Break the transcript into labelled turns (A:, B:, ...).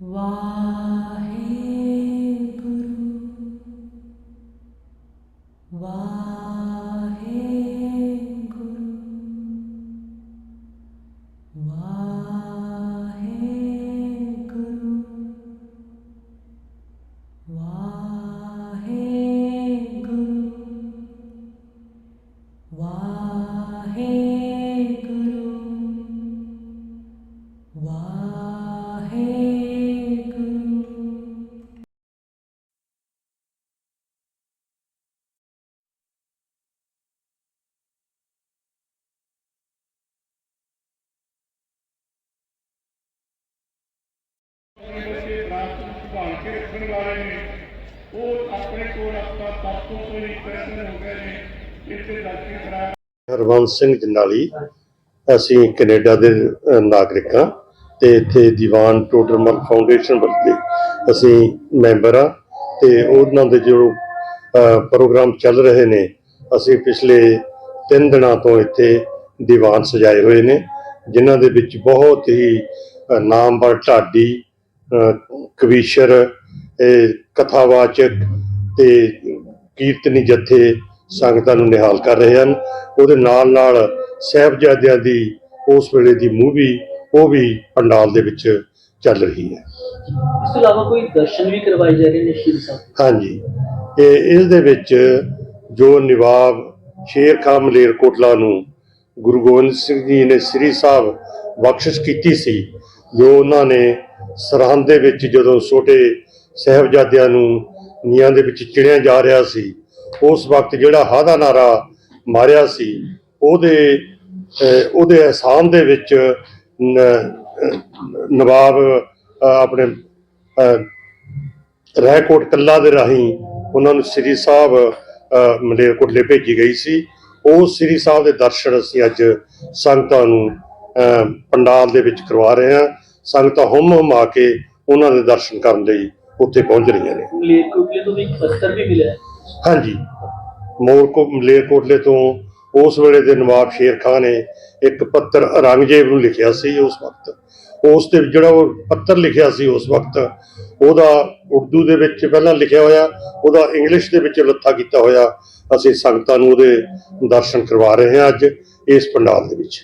A: Vahe Guru Vahe
B: ਬੱਚੇ ਪ੍ਰਾਪਤ ਸੰਭਾਲ ਕੇ ਰੱਖਣ ਵਾਲੇ ਨੇ। ਉਹ ਆਪਣੇ ਕੋਲ ਆਪਣਾ ਤਾਤੋਂ ਤੋਂ ਹੀ ਪ੍ਰਸ਼ਨ ਹੋ ਗਏ ਨੇ ਇੱਥੇ ਦਰਸ਼ਨ ਕਰਾ
C: ਹਰਵੰਸ ਸਿੰਘ ਜਨਾਲੀ ਅਸੀਂ ਕੈਨੇਡਾ ਦੇ ਨਾਗਰਿਕ ਹਾਂ ਤੇ ਇੱਥੇ ਦੀਵਾਨ ਟੋਡਰਮਲ ਫਾਊਂਡੇਸ਼ਨ ਵੱਲੋਂ ਅਸੀਂ ਮੈਂਬਰ ਹਾਂ ਤੇ ਉਹਨਾਂ ਦੇ ਜੋ ਪ੍ਰੋਗਰਾਮ ਚੱਲ ਰਹੇ ਨੇ, ਅਸੀਂ ਪਿਛਲੇ 3 ਦਿਨਾਂ ਤੋਂ ਇੱਥੇ ਦੀਵਾਨ ਸਜਾਏ ਹੋਏ ਨੇ, ਜਿਨ੍ਹਾਂ ਦੇ ਵਿੱਚ ਬਹੁਤ ਹੀ ਨਾਮਵਰ ਢਾਡੀ ਕਵੀਸ਼ਰ ਕਥਾਵਾਚਕ ਤੇ ਕੀਰਤਨੀ ਜਥੇ ਸੰਗਤਾਂ ਨੂੰ ਨਿਹਾਲ ਕਰ ਰਹੇ ਹਨ। ਉਹਦੇ ਨਾਲ ਨਾਲ ਸਾਹਿਬਜ਼ਾਦਿਆਂ ਦੀ ਉਸ ਵੇਲੇ ਦੀ ਮੂਵੀ ਉਹ ਵੀ ਪੰਡਾਲ ਦੇ ਵਿੱਚ ਚੱਲ ਰਹੀ ਹੈ।
D: ਇਸ ਤੋਂ ਇਲਾਵਾ ਕੋਈ ਦਰਸ਼ਨ ਵੀ ਕਰਵਾਏ ਜਾ ਰਹੇ ਨੇ ਸ਼੍ਰੀ ਸਾਹਿਬ?
C: ਹਾਂਜੀ। ਇਹ ਇਸ ਦੇ ਵਿੱਚ ਜੋ ਨਵਾਬ ਸ਼ੇਰ ਖਾਨ ਮਲੇਰਕੋਟਲਾ ਨੂੰ ਗੁਰੂ ਗੋਬਿੰਦ ਸਿੰਘ ਜੀ ਨੇ ਸ੍ਰੀ ਸਾਹਿਬ ਬਖਸ਼ਿਸ਼ ਕੀਤੀ ਸੀ ਜੋ ਉਹਨਾਂ ਨੇ ਸਰਹੰਦ ਦੇ ਵਿੱਚ ਜਦੋਂ ਛੋਟੇ ਸਾਹਿਬਜ਼ਾਦਿਆਂ ਨੂੰ ਨੀਹਾਂ ਦੇ ਵਿੱਚ ਚਿਣਿਆ ਜਾ ਰਿਹਾ ਸੀ ਉਸ ਵਕਤ ਜਿਹੜਾ ਹਾਦਾ ਨਾਰਾ ਮਾਰਿਆ ਸੀ ਉਹਦੇ ਉਹਦੇ ਅਹਿਸਾਨ ਦੇ ਵਿੱਚ ਨਵਾਬ ਆਪਣੇ ਰਹਿਕੋਟ ਰਾਏਕੋਟ ਕੱਲਾ ਦੇ ਰਾਹੀਂ ਉਹਨਾਂ ਨੂੰ ਸ੍ਰੀ ਸਾਹਿਬ ਅ, ਮਲੇਰਕੋਟਲੇ ਭੇਜੀ ਗਈ ਸੀ। ਉਹ ਸ੍ਰੀ ਸਾਹਿਬ ਦੇ ਦਰਸ਼ਨ ਅਸੀਂ ਅੱਜ ਸੰਗਤਾਂ ਨੂੰ ਪੰਡਾਲ ਦੇ ਵਿੱਚ ਕਰਵਾ ਰਹੇ ਹਾਂ। ਸੰਗਤਾਂ ਹੁਮ ਹੁਮ ਆ ਕੇ ਉਹਨਾਂ ਦੇ ਦਰਸ਼ਨ ਕਰਨ ਲਈ ਉੱਥੇ ਪਹੁੰਚ ਰਹੀਆਂ ਨੇ।
D: ਮਲੇਰਕੋਟਲੇ ਤੋਂ ਵੀ ਪੱਤਰ ਵੀ ਮਿਲਿਆ।
C: ਹਾਂਜੀ। ਮੋਰਕੋ ਮਲੇਰਕੋਟਲੇ ਤੋਂ ਉਸ ਵੇਲੇ ਦੇ ਨਵਾਬ ਸ਼ੇਰ ਖਾਨ ਨੇ ਇੱਕ ਪੱਤਰ ਔਰੰਗਜ਼ੇਬ ਨੂੰ ਲਿਖਿਆ ਸੀ ਉਸ ਵਕਤ। ਉਸ ਤੇ ਜਿਹੜਾ ਉਹ ਪੱਤਰ ਲਿਖਿਆ ਸੀ ਉਸ ਵਕਤ ਉਹਦਾ ਉਰਦੂ ਦੇ ਵਿੱਚ ਪਹਿਲਾਂ ਲਿਖਿਆ ਹੋਇਆ ਉਹਦਾ ਇੰਗਲਿਸ਼ ਦੇ ਵਿੱਚ ਲੱਥਾ ਕੀਤਾ ਹੋਇਆ ਅਸੀਂ ਸੰਗਤਾਂ ਨੂੰ ਉਹਦੇ ਦਰਸ਼ਨ ਕਰਵਾ ਰਹੇ ਹਾਂ ਅੱਜ ਇਸ ਪੰਡਾਲ ਦੇ ਵਿੱਚ।